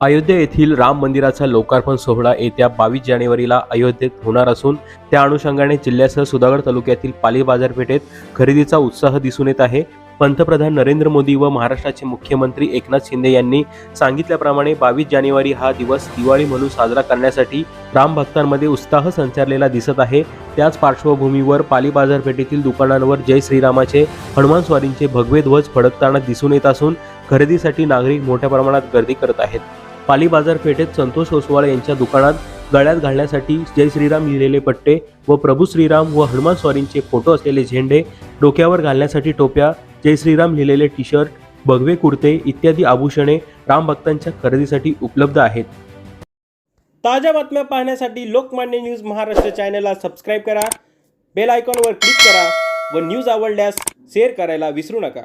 अयोध्या येथील राम मंदिराचा लोकार्पण सोहळा येत्या बावीस जानेवारीला अयोध्येत होणार असून त्या अनुषंगाने जिल्ह्यासह सुधागड तालुक्यातील पाली बाजारपेठेत खरेदीचा उत्साह दिसून येत आहे. पंतप्रधान नरेंद्र मोदी व महाराष्ट्राचे मुख्यमंत्री एकनाथ शिंदे यांनी सांगितल्याप्रमाणे बावीस जानेवारी हा दिवस दिवाळी म्हणून साजरा करण्यासाठी राम भक्तांमध्ये उत्साह संचारलेला दिसत आहे. त्याच पार्श्वभूमीवर पाली बाजारपेठेतील दुकानांवर जय श्रीरामाचे हनुमान स्वारींचे भगवे ध्वज फडकताना दिसून येत असून खरेदीसाठी नागरिक मोठ्या प्रमाणात गर्दी करत आहेत. पाली बाजारपेठेत संतोष ओसवाळ यांच्या दुकानात गळ्यात घालण्यासाठी जय श्रीराम लिहिलेले पट्टे व प्रभू श्रीराम व हनुमान स्वारींचे फोटो असलेले झेंडे डोक्यावर घालण्यासाठी टोप्या जय श्रीराम लिहिलेले टी शर्ट भगवे कुर्ते इत्यादी आभूषणे राम भक्तांच्या खरेदीसाठी उपलब्ध आहेत. ताज्या बातम्या पाहण्यासाठी लोकमान्य न्यूज महाराष्ट्र चॅनलला सबस्क्राईब करा बेल आयकॉनवर क्लिक करा व न्यूज आवडल्यास शेअर करायला विसरू नका.